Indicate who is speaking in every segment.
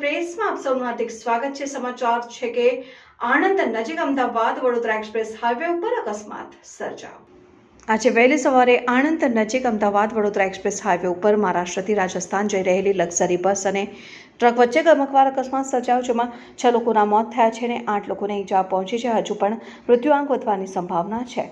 Speaker 1: પ્રેસમાં આપ સૌનું હાર્દિક સ્વાગત છે. સમાચાર છે કે આણંદ નજીક અમદાવાદ વડોદરા એક્સપ્રેસ હાઈવે ઉપર અકસ્માત સર્જાયો. આજે વહેલી સવારે આણંદ નજીક અમદાવાદ વડોદરા એક્સપ્રેસ હાઈવે ઉપર મહારાષ્ટ્રથી રાજસ્થાન જઈ રહેલી લક્ઝરી બસ અને ટ્રક વચ્ચે ગમકવાર અકસ્માત સર્જાયો, જેમાં છ લોકોના મોત થયા છે અને આઠ લોકોને ઈજા પહોંચી છે. હજુ પણ મૃત્યુઆંક વધવાની સંભાવના છે.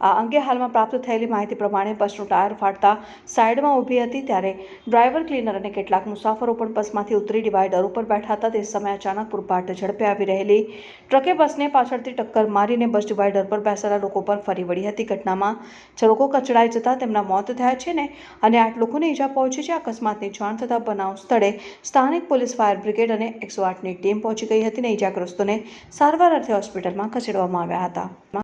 Speaker 1: આ અંગે હાલમાં પ્રાપ્ત થયેલી માહિતી પ્રમાણે બસનું ટાયર ફાટતા સાઇડમાં ઊભી હતી ત્યારે ડ્રાઈવર, ક્લીનર અને કેટલાક મુસાફરો પણ બસમાંથી ઉતરી ડિવાઈડર ઉપર બેઠા હતા. તે સમયે અચાનક પૂરપાટ ઝડપે આવી રહેલી ટ્રકે બસને પાછળથી ટક્કર મારીને બસ ડિવાઈડર પર બેસેલા લોકો પર ફરી વળી હતી. ઘટનામાં છ લોકો કચડાઈ જતા તેમના મોત થયા છે ને અને આઠ લોકોને ઈજા પહોંચી છે. અકસ્માતની જાણ થતાં બનાવ સ્થળે સ્થાનિક પોલીસ ફાયર બ્રિગેડ અને એકસો આઠની ટીમ પહોંચી ગઈ હતી ને ઈજાગ્રસ્તોને સારવાર અર્થે હોસ્પિટલમાં ખસેડવામાં આવ્યા હતા.